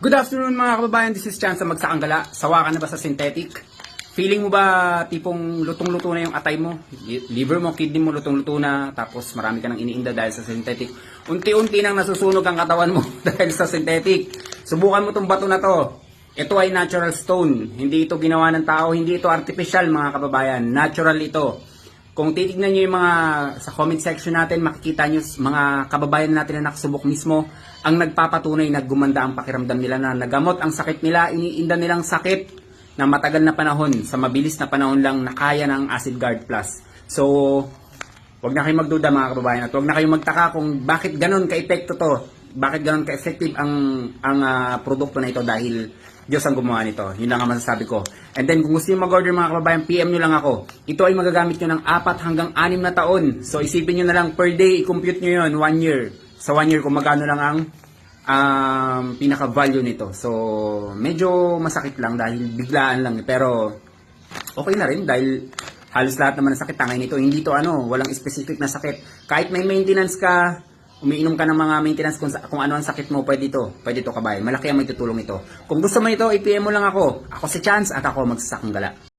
Good afternoon mga kababayan, this is Chance sa Magsakanggala. Sawa ka na ba sa synthetic? Feeling mo ba tipong lutong-luto na yung atay mo? Liver mo, kidney mo lutong-luto na, tapos marami ka nang iniinda dahil sa synthetic. Unti-unti nang nasusunog ang katawan mo dahil sa synthetic. Subukan mo tong bato na to. Ito ay natural stone. Hindi ito ginawa ng tao, hindi ito artificial mga kababayan. Natural ito. Kung titignan nyo yung mga sa comment section natin, makikita nyo mga kababayan natin na nakasubok mismo ang nagpapatunay na gumanda ang pakiramdam nila na nagamot ang sakit nila, iniinda nilang sakit na matagal na panahon, sa mabilis na panahon lang na kaya ng Acid Guard Plus. So, Huwag na kayong magduda mga kababayan at huwag na kayong magtaka kung bakit ganun ka-epekto to. Bakit ganun ka-effective ang ang ah, produkto na ito dahil Diyos ang gumawa nito. Yun lang ang masasabi ko. And then kung gusto niyo mag-order mga kababayan, PM nyo lang ako. Ito ay magagamit nyo ng 4 hanggang 6 na taon. So isipin nyo na lang per day, i-compute nyo yun, 1 year. Sa 1 year kung magkano lang ang um, pinaka-value nito. So medyo masakit lang dahil biglaan lang. Pero okay na rin dahil halos lahat naman ng sakit tangay nito. Hindi to ano, walang specific na sakit. Kahit may maintenance ka, umiinom ka ng mga maintenance kung, sa- kung ano ang sakit mo, pwede to. Pwede to kabayan. Malaki ang may tutulong ito. Kung gusto mo ito, i-PM mo lang ako. Ako si Chance at ako magsasakang gala.